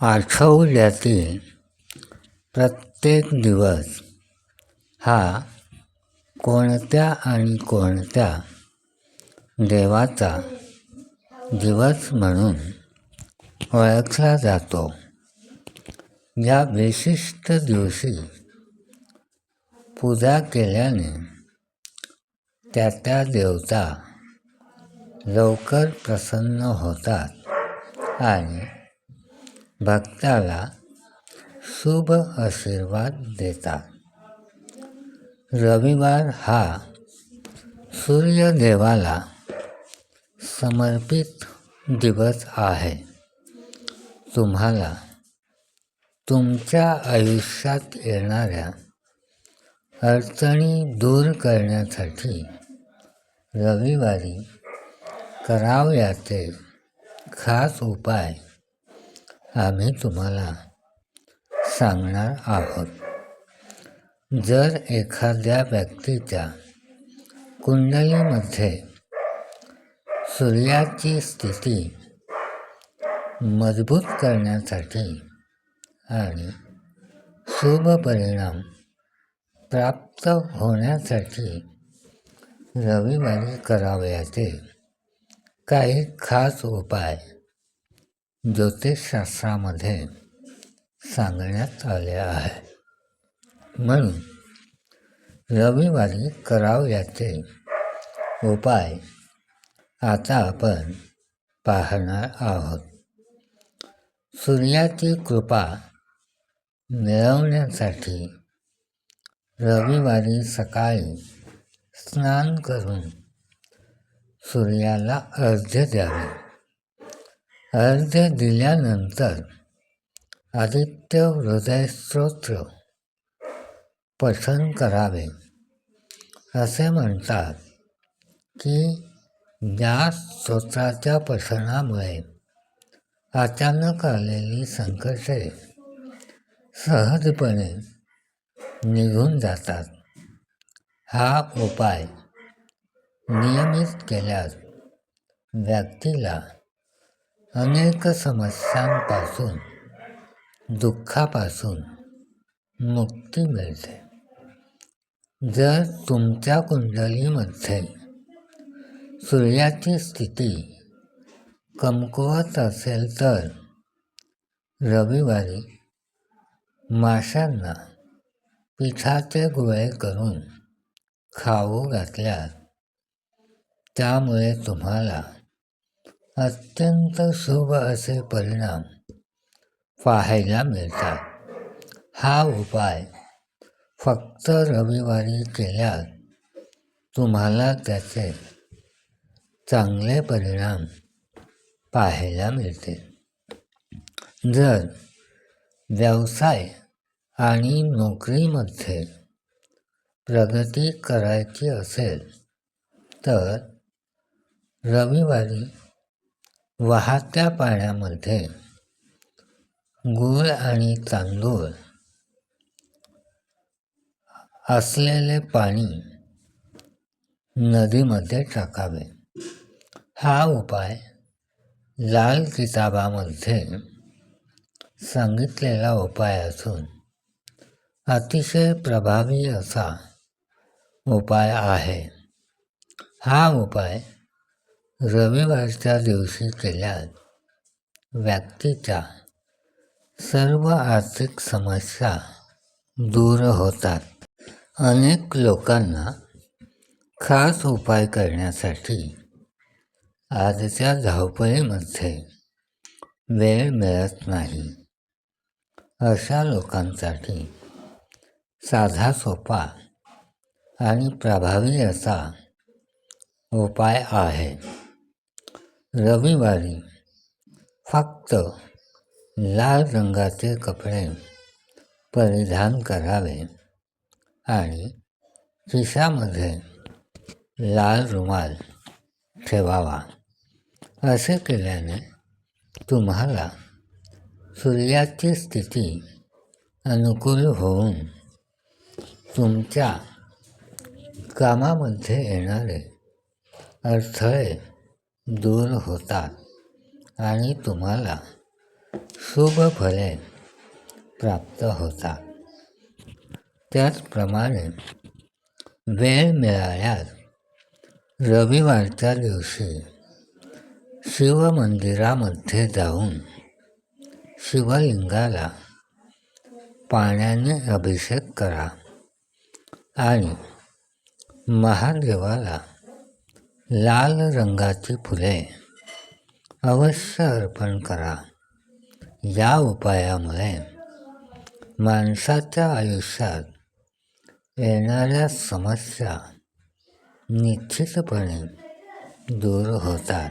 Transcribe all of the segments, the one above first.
आठवड्यातील प्रत्येक दिवस हा कोणत्या आणि कोणत्या देवाचा दिवस म्हणून ओळखला जातो? या विशिष्ट दिवशी पूजा केल्याने त्या त्या देवता लवकर प्रसन्न होतात आणि भक्ताला शुभ आशीर्वाद देतात. रविवार हा सूर्यदेवाला समर्पित दिवस आहे. तुम्हाला तुमच्या आयुष्यात येणाऱ्या अडचणी दूर करण्यासाठी रविवारी करावयाचे खास उपाय आम्ही तुम्हाला सांगणार आहोत. जर एखाद्या व्यक्तीच्या कुंडलीमध्ये सूर्याची स्थिती मजबूत करण्यासाठी आणि शुभ परिणाम प्राप्त होण्यासाठी रविवारी करावयाचे काही खास उपाय ज्योतिषशास्त्रामध्ये सांगण्यात आले आहे. म्हणून रविवारी करावयाचे उपाय आता आपण पाहणार आहोत. सूर्याची कृपा मिळवण्यासाठी रविवारी सकाळी स्नान करून सूर्याला अर्ध्य द्यावे. अर्घ्य दिल्यानंतर आदित्य हृदयस्त्रोत्र पठन करावे. असे म्हणतात की या स्तोत्राच्या पठणामुळे अचानक आलेली संकटे सहजपणे निघून जातात. हा उपाय नियमित केल्यास व्यक्तीला अनेक समस्यांपासून दुःखापासून मुक्ती मिळते. जर तुमच्या कुंडलीमध्ये सूर्याची स्थिती कमकुवत असेल तर रविवारी माशांना पिठाचे गोळे करून खाऊ घातल्यास त्यामुळे तुम्हाला अत्यंत शुभ असे परिणाम पाहायला मिळतात. हा उपाय फक्त रविवारी केल्यास तुम्हाला त्याचे चांगले परिणाम पाहायला मिळते जर व्यवसाय आणि नोकरीमध्ये प्रगती करायची असेल तर रविवारी वाहत्या पाण्यामध्ये गूळ आणि तांदूळ असलेले पाणी नदीमध्ये टाकावे. हा उपाय लाल किताबामध्ये सांगितलेला उपाय असून अतिशय प्रभावी असा उपाय आहे. हा उपाय रविवारच्या दिवशी केल्यास व्यक्तीच्या सर्व आर्थिक समस्या दूर होतात. अनेक लोकांना खास उपाय करण्यासाठी आजच्या धावपळीमध्ये वेळ मिळत नाही. अशा लोकांसाठी साधा सोपा आणि प्रभावी असा उपाय आहे. रविवारी फक्त लाल रंगाचे कपडे परिधान करावे आणि खिशामध्ये लाल रुमाल ठेवावा. असे केल्याने तुम्हाला सूर्याची स्थिती अनुकूल होऊन तुमच्या कामामध्ये येणारे अडथळे दूर होतात आणि तुम्हाला शुभ फले प्राप्त होतात. त्याचप्रमाणे वेळ मिळाल्यास रविवारच्या दिवशी शिवमंदिरामध्ये जाऊन शिवलिंगाला पाण्याने अभिषेक करा आणि महादेवाला लाल रंगाची फुले. अवश्य अर्पण करा. या उपायामुळे माणसाच्या आयुष्यात येणाऱ्या समस्या निश्चितपणे दूर होतात.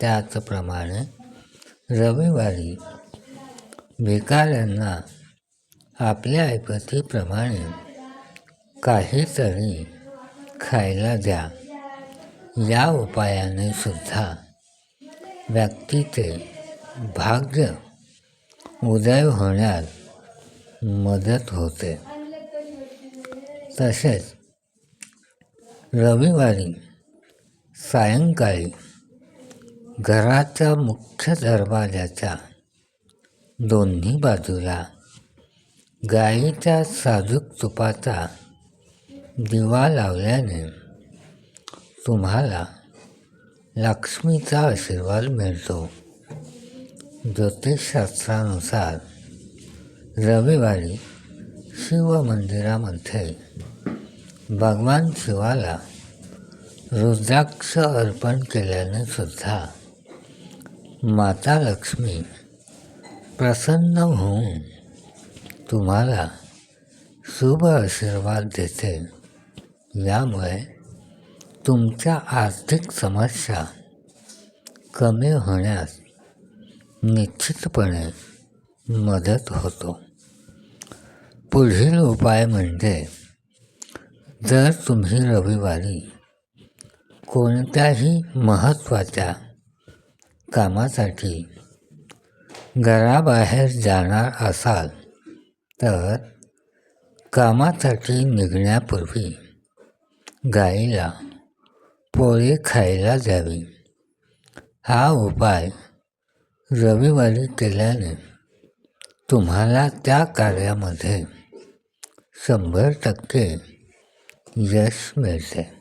त्याचप्रमाणे रविवारी भिकाऱ्यांना आपल्या ऐपतीप्रमाणे काहीतरी खायला द्या. या उपायाने सुद्धा व्यक्तीचे भाग्य उदय होण्यास मदत होते. तसेच रविवारी सायंकाळी घराच्या मुख्य दरवाजाच्या दोन्ही बाजूला गाईच्या साजूक तुपाचा दिवा लावल्याने तुम्हाला लक्ष्मीचा आशीर्वाद मिळतो. ज्योतिषशास्त्रानुसार रविवारी शिवमंदिरामध्ये भगवान शिवाला रुद्राक्ष अर्पण केल्याने सुद्धा माता लक्ष्मी प्रसन्न होऊन तुम्हाला शुभ आशीर्वाद देते. यामुळे तुमच्या आर्थिक समस्या कमी होण्यास निश्चितपणे मदत होतो. पुढील उपाय म्हणजे जर तुम्ही रविवारी कोणत्याही महत्त्वाच्या कामासाठी घराबाहेर जाणार असाल तर कामासाठी निघण्यापूर्वी गाईला पोळी खायला द्यावी. हा उपाय रविवारी केल्याने तुम्हाला त्या कार्यामध्ये शंभर टक्के यश मिळते.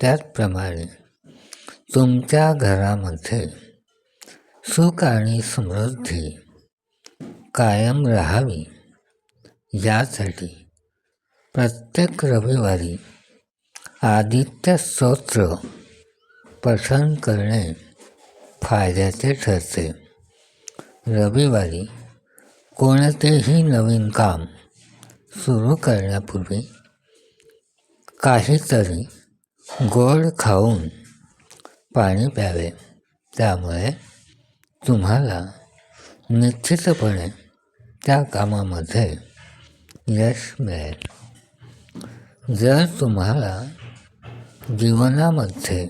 त्याचप्रमाणे तुमच्या घरामध्ये सुख आणि समृद्धी कायम राहावी यासाठी प्रत्येक रविवारी आदित्य स्तोत्र पठण करणे फायद्याचे ठरते. रविवारी कोणतेही नवीन काम सुरू करण्यापूर्वी काहीतरी गोड खाऊन पाणी प्यावे. त्यामुळे तुम्हाला निश्चितपणे त्या कामामध्ये यश मिळेल. जर तुम्हाला जीवनामध्ये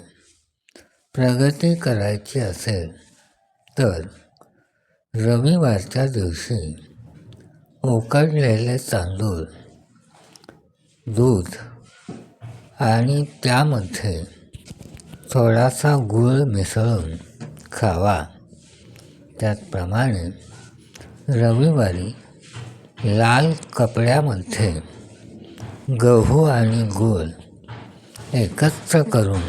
प्रगती करायची असेल तर रविवारच्या दिवशी उकडलेले तांदूळ दूध आणि त्यामध्ये थोडासा गूळ मिसळून खावा. त्याचप्रमाणे रविवारी लाल कपड्यामध्ये गहू आणि गूळ एकत्र करून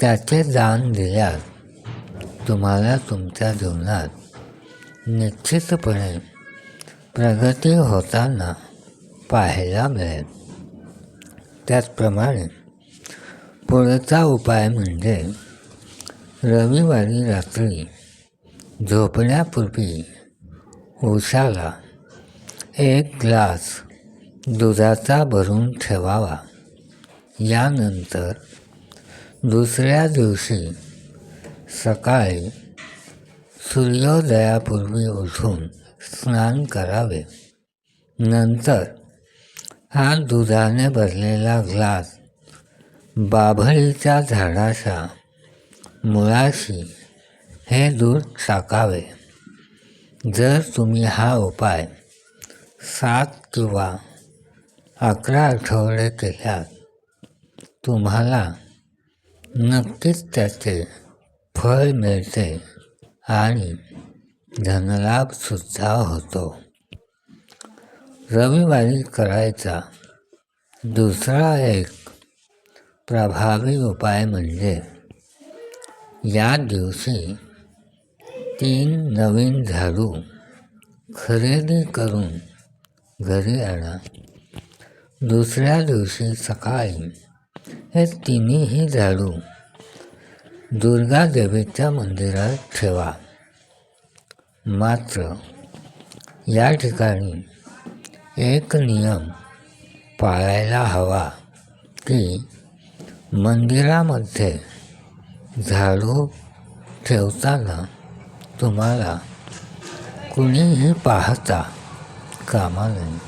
त्याचे दान दिल्यास तुम्हाला तुमच्या जीवनात निश्चितपणे प्रगती होताना पाहायला मिळेल. त्याचप्रमाणे पुढचा उपाय म्हणजे रविवारी रात्री झोपण्यापूर्वी उशाला एक ग्लास दुधाचा भरून ठेवावा. यानंतर दुसऱ्या दिवशी सकाळी सूर्योदयापूर्वी उठून स्नान करावे. नंतर हा दुधाने भरलेला ग्लास बाभळीच्या झाडाच्या मुळाशी हे दूध टाकावे. जर तुम्ही हा उपाय सात किंवा अकरा आठवडे केल्यास तुम्हाला नक्कीच त्याचे फळ मिळते आणि धनलाभसुद्धा होतो. रविवारी करायचा दुसरा एक प्रभावी उपाय म्हणजे या दिवशी तीन नवीन झाडू खरेदी करून घरी आणा. दुसऱ्या दिवशी सकाळी हे तिन्हीही झाडू. दुर्गा देवीच्या मंदिरात ठेवा. मात्र या ठिकाणी एक नियम पाळायला हवा की मंदिरामध्ये झाडू ठेवताना तुम्हाला कुणीही पाहता कामा नये.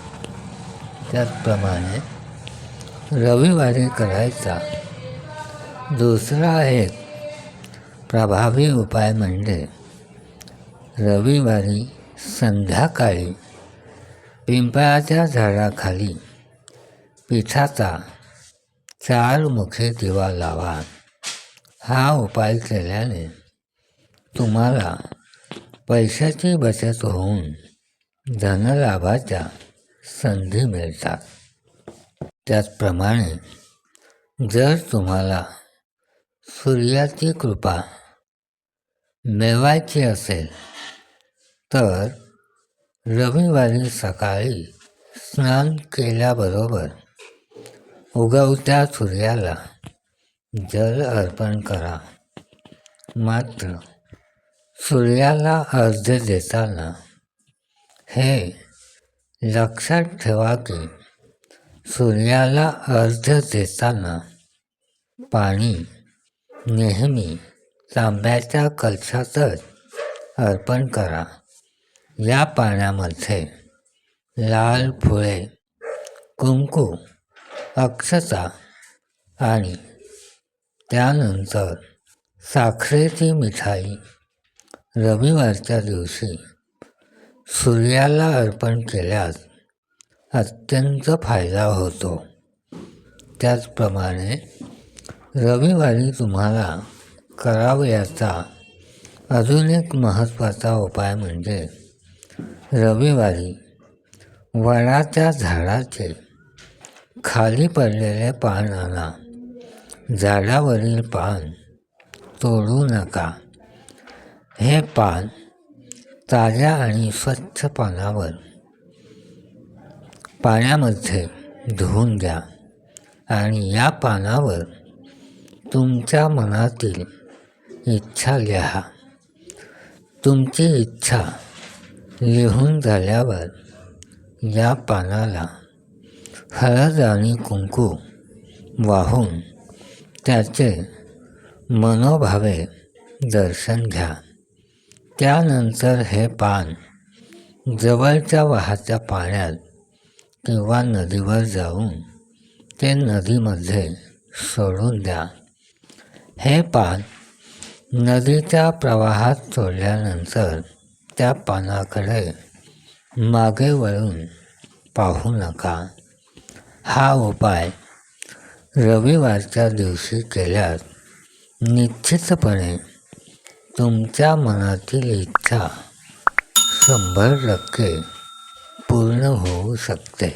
त्याचप्रमाणे रविवारी करायचा. दुसरा एक प्रभावी उपाय म्हणजे रविवारी संध्याकाळी पिंपळाच्या झाडाखाली पिठाचा चारमुखी दिवा लावा. हा उपाय केल्याने तुम्हाला पैशाची बचत होऊन धनलाभाच्या संधी मिळतात. त्याचप्रमाणे जर तुम्हाला सूर्याची कृपा मिळवायची असेल तर रविवारी सकाळी स्नान केल्याबरोबर उगवत्या सूर्याला जल अर्पण करा. मात्र सूर्याला अर्ज देताना हे लक्षात ठेवा की सूर्याला अर्ध देताना पाणी नेहमी तांब्याच्या कलशातच अर्पण करा. या पाण्यामध्ये लाल फुळे कुंकू अक्षता आणि त्यानंतर साखरेची मिठाई रविवारच्या दिवशी सूर्याला अर्पण केल्यास अत्यंत फायदा होतो. त्याचप्रमाणे रविवारी तुम्हाला करावयाचा अजून एक महत्त्वाचा उपाय म्हणजे रविवारी वडाच्या झाडाचे खाली पडलेले पान आणा. झाडावरील पान तोडू नका. हे पान ताज्या आणि स्वच्छ पानावर पाण्यामध्ये धुवून द्या आणि या पानावर तुमच्या मनातील इच्छा लिहा. तुमची इच्छा लिहून झाल्यावर या पानाला हळद आणि कुंकू वाहून त्याचे मनोभावे दर्शन घ्या. त्यानंतर हे पान जवळच्या वाहाच्या पाण्यात किंवा नदीवर जाऊन ते नदीमध्ये सोडून द्या हे पान नदीच्या प्रवाहात सोडल्यानंतर त्या पानाकडे मागे वळून पाहू नका हा उपाय रविवारच्या दिवशी केल्यास निश्चितपणे तुमच्या मनातील इच्छा शंभर टक्के पूर्ण होऊ शकते